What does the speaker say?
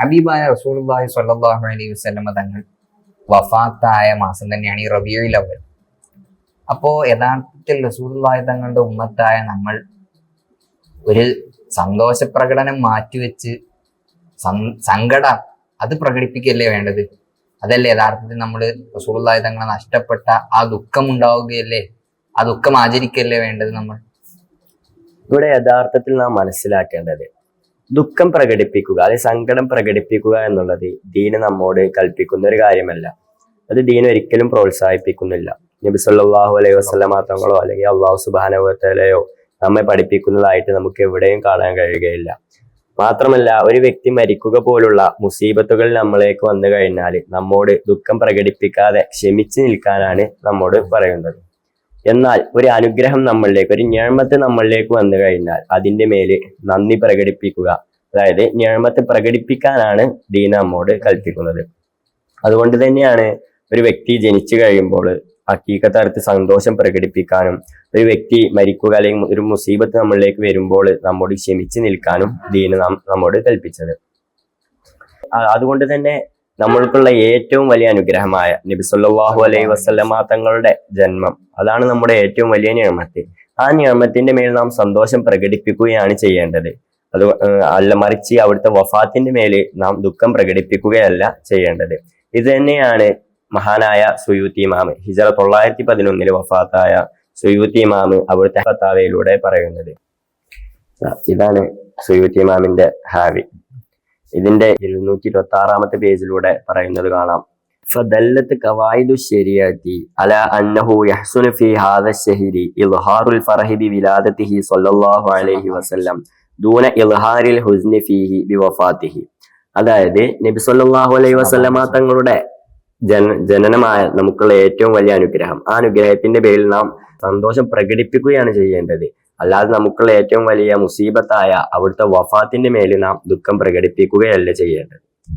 ഹബീബായ റസൂലുള്ളാഹി സ്വല്ലല്ലാഹു അലൈഹി വസ്ലമ തങ്ങൾ വഫാത്തായ മാസം തന്നെയാണ് ഈ റബിയുൽ അവൽ അപ്പോ യഥാർത്ഥത്തിൽ റസൂലുള്ളാഹി തങ്ങളുടെ ഉമ്മത്തായ നമ്മൾ ഒരു സന്തോഷപ്രകടനം മാറ്റിവെച്ച് സങ്കടം അത് പ്രകടിപ്പിക്കല്ലേ വേണ്ടത്? അതല്ലേ യഥാർത്ഥത്തിൽ നമ്മൾ റസൂലുള്ളാഹി തങ്ങളെ നഷ്ടപ്പെട്ട ആ ദുഃഖം ഉണ്ടാവുകയല്ലേ? ആ ദുഃഖം ആചരിക്കല്ലേ വേണ്ടത് നമ്മൾ? ഇവിടെ യഥാർത്ഥത്തിൽ നാം മനസ്സിലാക്കേണ്ടത് ദുഃഖം പ്രകടിപ്പിക്കുക അല്ലെങ്കിൽ സങ്കടം പ്രകടിപ്പിക്കുക എന്നുള്ളത് ദീന് നമ്മോട് കൽപ്പിക്കുന്ന ഒരു കാര്യമല്ല. അത് ദീൻ ഒരിക്കലും പ്രോത്സാഹിപ്പിക്കുന്നില്ല. നബി സല്ലല്ലാഹു അലൈഹി വസല്ലമ തങ്ങളോ അല്ലെങ്കിൽ അള്ളാഹു സുബാനവത്തലയോ നമ്മെ പഠിപ്പിക്കുന്നതായിട്ട് നമുക്ക് എവിടെയും കാണാൻ കഴിയുകയില്ല. മാത്രമല്ല ഒരു വ്യക്തി മരിക്കുക പോലുള്ള മുസീബത്തുകൾ നമ്മളേക്ക് വന്നു കഴിഞ്ഞാൽ നമ്മോട് ദുഃഖം പ്രകടിപ്പിക്കാതെ ക്ഷമിച്ചു നിൽക്കാനാണ് നമ്മോട് പറയുന്നത്. എന്നാൽ ഒരു അനുഗ്രഹം നമ്മളിലേക്ക് ഒരു ഞാമത്ത് നമ്മളിലേക്ക് വന്നു കഴിഞ്ഞാൽ അതിന്റെ മേൽ നന്ദി പ്രകടിപ്പിക്കുക. അതായത് ഞാമത്ത് പ്രകടിപ്പിക്കാനാണ് ദീന നമ്മോട് കൽപ്പിക്കുന്നത്. അതുകൊണ്ട് തന്നെയാണ് ഒരു വ്യക്തി ജനിച്ചു കഴിയുമ്പോൾ ഹക്കീക്കത്തരത്ത് സന്തോഷം പ്രകടിപ്പിക്കാനും ഒരു വ്യക്തി മരിക്കുക അല്ലെങ്കിൽ ഒരു മുസീബത്ത് നമ്മളിലേക്ക് വരുമ്പോൾ നമ്മോട് ക്ഷമിച്ചു നിൽക്കാനും ദീന നാം നമ്മോട് കൽപ്പിച്ചത്. അതുകൊണ്ട് തന്നെ നമ്മൾക്കുള്ള ഏറ്റവും വലിയ അനുഗ്രഹമായ നബി സല്ലല്ലാഹു അലൈഹി വസല്ലമ തങ്ങളുടെ ജന്മം. അതാണ് നമ്മുടെ ഏറ്റവും വലിയ നിയമത്ത് ആ നിയമത്തിന്റെ മേൽ നാം സന്തോഷം പ്രകടിപ്പിക്കുകയാണ് ചെയ്യേണ്ടത്. അത് അല്ല മറിച്ച് അവിടുത്തെ വഫാത്തിന്റെ മേൽ നാം ദുഃഖം പ്രകടിപ്പിക്കുകയല്ല ചെയ്യേണ്ടത്. ഇത് തന്നെയാണ് മഹാനായ സുയൂത്തി ഇമാമ്. ഹിജറ തൊള്ളായിരത്തി പതിനൊന്നിൽ വഫാത്തായ സുയൂത്തി ഇമാമ് അവിടുത്തെ ഫത്താവയിലൂടെ പറയുന്നത്. ഇതാണ് സുയൂത്തി ഇമാമിന്റെ ഹാവി. ഇതിന്റെ ഇരുന്നൂറ്റി ഇരുപത്തി ആറാമത്തെ പേജിലൂടെ പറയുന്നത് കാണാം فدلت قواعد الشريعة على أنه يحسن في هذا الشهر إظهار الفرح بولادته صلى الله عليه وسلم دون إظهار الحزن فيه بوفاته അതായത് നബി സല്ലല്ലാഹു അലൈഹി വസല്ലമ തങ്ങളുടെ ജന ജനനമായ നമുക്കുള്ള ഏറ്റവും വലിയ അനുഗ്രഹം ആ അനുഗ്രഹത്തിന്റെ പേരിൽ നാം സന്തോഷം പ്രകടിപ്പിക്കുകയാണ് ചെയ്യേണ്ടത് അല്ലാതെ നമുക്കുള്ള ഏറ്റവും വലിയ മുസീബത്തായ അവിടുത്തെ വഫാത്തിന്റെ മേലിൽ നാം ദുഃഖം പ്രകടിപ്പിക്കുകയല്ല ചെയ്യേണ്ടത്.